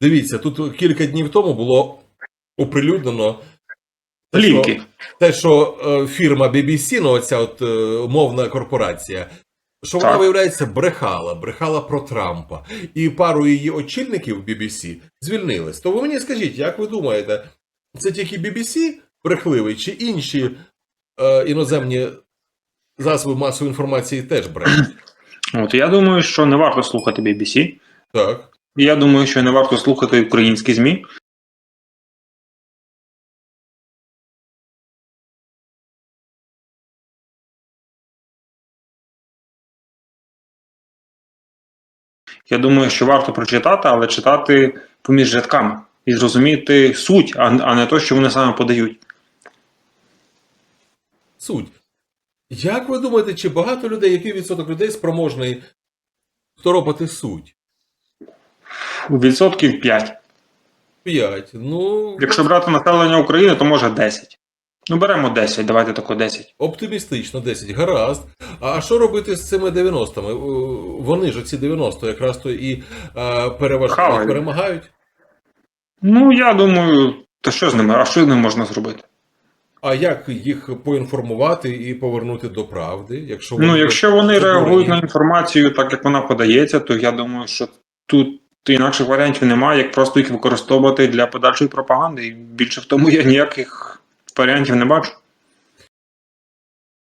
Дивіться, тут кілька днів тому було оприлюднено те, що- Лінки. те, що е, фірма BBC, ну оця от е, мовна корпорація, що вона, виявляється, брехала, брехала про Трампа. І пару її очільників BBC звільнились. То ви мені скажіть, як ви думаєте, це тільки BBC брехливий, чи інші е, іноземні засоби масової інформації теж брешуть? От я думаю, що не варто слухати BBC. Так. Я думаю, що не варто слухати українські ЗМІ. Я думаю, що варто прочитати, але читати поміж рядками і зрозуміти суть, а, не те, що вони саме подають. Суть. Як ви думаєте, чи багато людей, який відсоток людей спроможний второпати суть? Відсотків 5. П'ять. Ну, Якщо брати населення України, то може 10. Ну, беремо 10, давайте тако 10. оптимістично 10, гаразд. А що робити з цими 90-ми? Е, Вони ж ці 90 якраз то і е, переважають, перемагають. Ну, я думаю, то що з ними? А що з ними можна зробити? А як їх поінформувати і повернути до правди? Якщо Ну, якщо вони реагують на інформацію так, як вона подається, то я думаю, що тут інакших варіантів немає, як просто їх використовувати для подальшої пропаганди. І більше в тому я ніяких варіантів не бачу.